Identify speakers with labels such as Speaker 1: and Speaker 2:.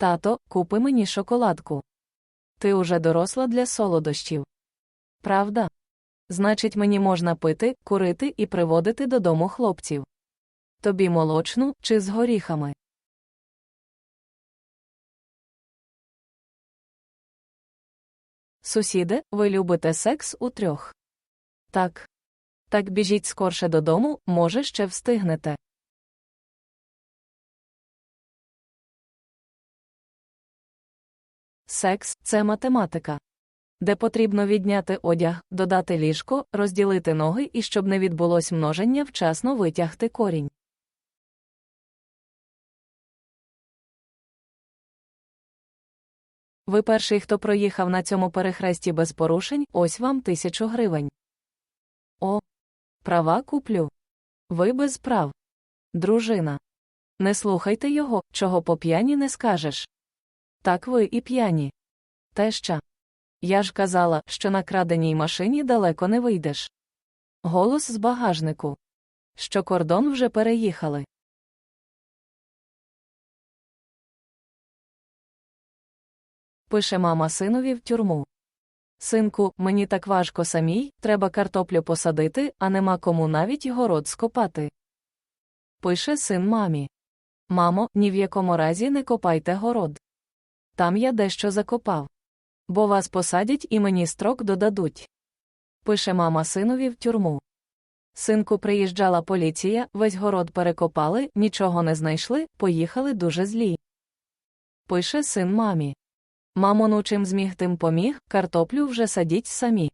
Speaker 1: Тато, купи мені шоколадку. Ти уже доросла для солодощів. Правда? Значить, мені можна пити, курити і приводити додому хлопців. Тобі молочну чи з горіхами. Сусіде, ви любите секс у трьох? Так. Так біжіть скорше додому, може, ще встигнете. Секс це математика. Де потрібно відняти одяг, додати ліжко, розділити ноги і щоб не відбулось множення, вчасно витягти корінь. Ви перший, хто проїхав на цьому перехресті без порушень, ось вам тисячу гривень. О, права куплю. Ви без прав. Дружина. Не слухайте його, чого по п'яні не скажеш. Так ви і п'яні. Теща. Я ж казала, що на краденій машині далеко не вийдеш. Голос з багажнику. Що кордон вже переїхали. Пише мама синові в тюрму. Синку, мені так важко самій, треба картоплю посадити, а нема кому навіть город скопати. Пише син мамі. Мамо, ні в якому разі не копайте город. Там я дещо закопав. Бо вас посадять і мені строк додадуть. Пише мама синові в тюрму. Синку приїжджала поліція, весь город перекопали, нічого не знайшли, поїхали дуже злі. Пише син мамі. Мамо, ну чим зміг тим поміг, картоплю вже садіть самі.